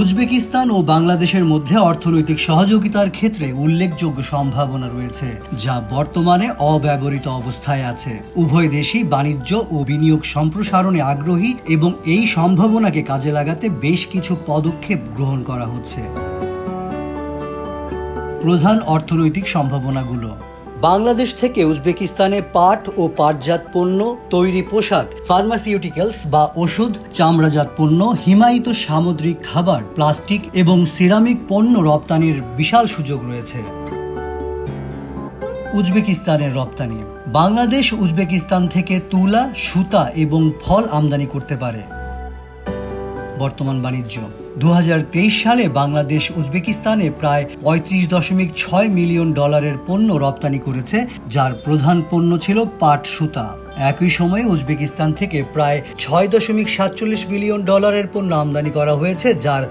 Uzbekistan ও বাংলাদেশের মধ্যে অর্থনৈতিক সহযোগিতার ক্ষেত্রে উল্লেখযোগ্য সম্ভাবনা রয়েছে, যা বর্তমানে অব্যবহৃত অবস্থায় আছে। উভয় দেশই বাণিজ্য ও বিনিয়োগ সম্প্রসারণে আগ্রহী এবং এই সম্ভাবনাকে কাজে লাগাতে বেশ কিছু পদক্ষেপ গ্রহণ করা হচ্ছে। প্রধান অর্থনৈতিক সম্ভাবনাগুলো বাংলাদেশ থেকে উজবেকিস্তানে পাট ও পাটজাত পণ্য, তৈরি পোশাক, ফার্মাসিউটিক্যালস বা ওষুধ, চামড়াজাত পণ্য, হিমায়িত সামুদ্রিক খাবার, প্লাস্টিক এবং সিরামিক পণ্য রপ্তানির বিশাল সুযোগ রয়েছে। উজবেকিস্তানের রপ্তানি। বাংলাদেশ উজবেকিস্তান থেকে তুলা, সুতা এবং ফল আমদানি করতে পারে। বর্তমান বাণিজ্য। দু হাজার তেইশ সালে বাংলাদেশ উজবেকিস্তানে প্রায় পঁয়ত্রিশ দশমিক ছয় মিলিয়ন ডলারের পণ্য রপ্তানি করেছে, যার প্রধান পণ্য ছিল পাট সুতা। একই সময়ে উজবেকিস্তান থেকে প্রায় ছয় দশমিক সাতচল্লিশ মিলিয়ন ডলারের পণ্য আমদানি করা হয়েছে, যার